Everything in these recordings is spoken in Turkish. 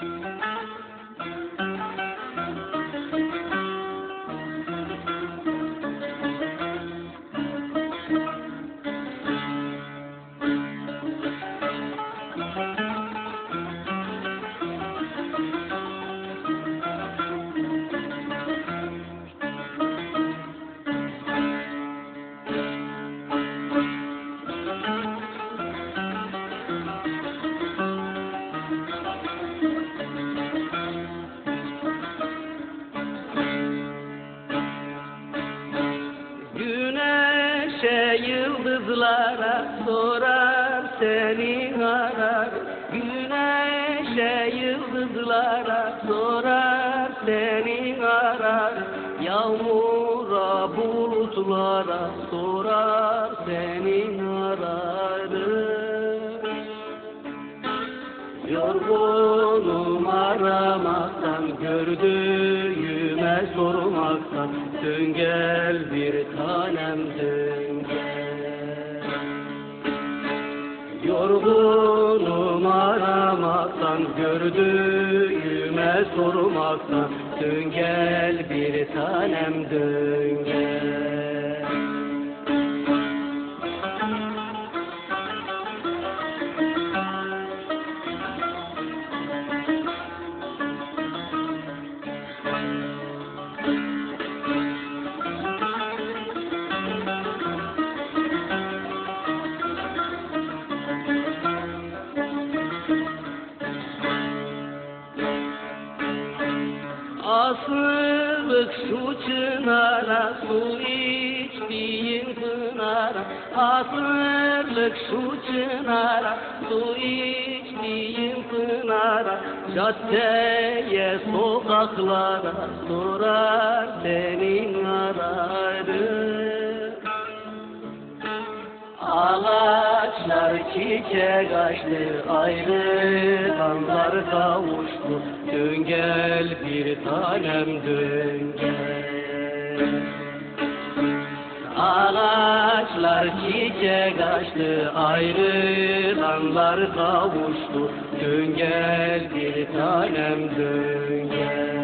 Güneşe seni arar Güneşe yıldızlara sorar seni arar Yağmura bulutlara sorar seni arar Yorgunum aramaktan, gördüğüme sormaktan Dön gel bir tanem Yorgunum aramaktan, gördüğüme sormaktan. Dön gel bir tanem dön gel Asılık şu çınara su içtiğin pınara. Asırlık şu çınara su içtiğin pınara. Caddeye sokaklara sorar senin ararı Ağaçlar çiçek açtı, ayrı dallar kavuştu. Dön gel bir tanem dön gel. Ağaçlar çiçek açtı, ayrı dallar kavuştu. Dön gel bir tanem dön gel.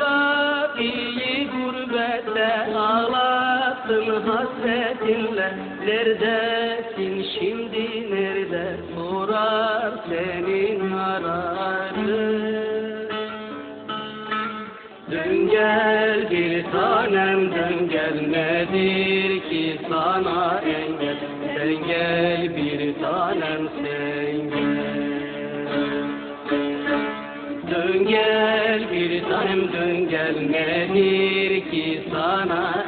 Abiyi gurbette ağlattın hasretinle. Neredesin şimdi nerede sorar senin ararı Dön gel bir tanem dön gel nedir ki sana engel Sen gel bir tanem sen bir tanem dön gel nedir ki sana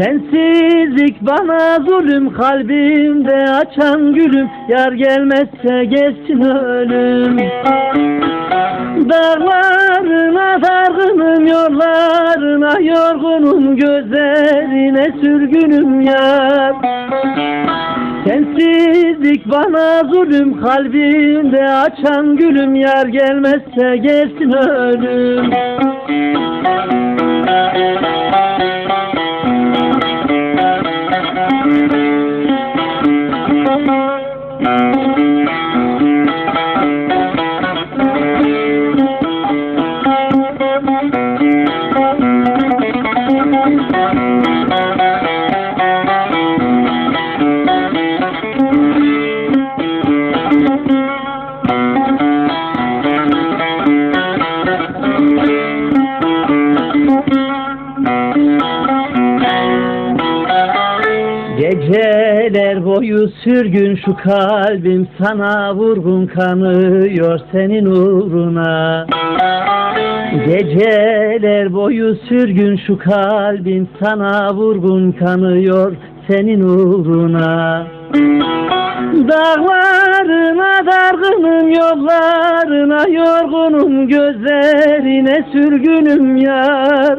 Sensizlik bana zulüm kalbimde açan gülüm. Yar gelmezse geçsin ölüm. Dağlar yollarına yorgunum. Gözlerine sürgünüm yar. Sensizlik bana zulüm kalbimde açan gülüm. Yar gelmezse gelsin ölüm Geceler boyu sürgün şu kalbim sana vurgun kanıyor senin uğruna. Geceler boyu sürgün şu kalbim sana vurgun kanıyor senin uğruna. Dağlarına dargınım yollarına yorgunum gözlerine sürgünüm yar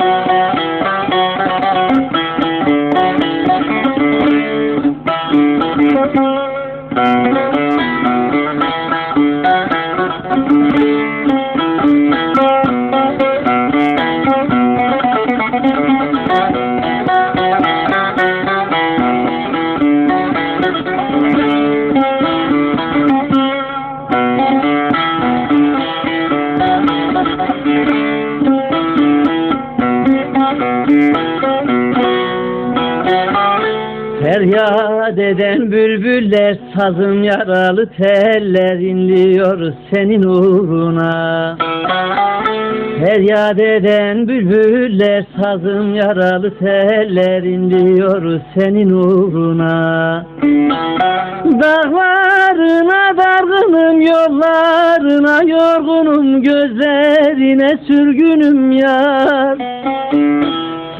Thank you. Feryat eden bülbüller sazım yaralı teller inliyor senin uğruna. Feryat eden bülbüller sazım yaralı teller inliyor senin uğruna. Dağlarına dargınım yollarına yorgunum gözlerine sürgünüm yar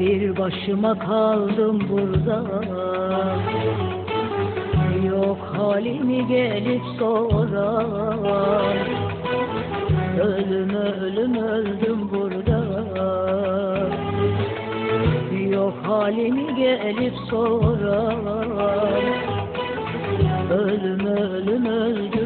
Bir başıma kaldım burada. Yok halimi gelip soran Ölüm ölüm öldüm burada. Yok halimi gelip soran Ölüm ölüm öldüm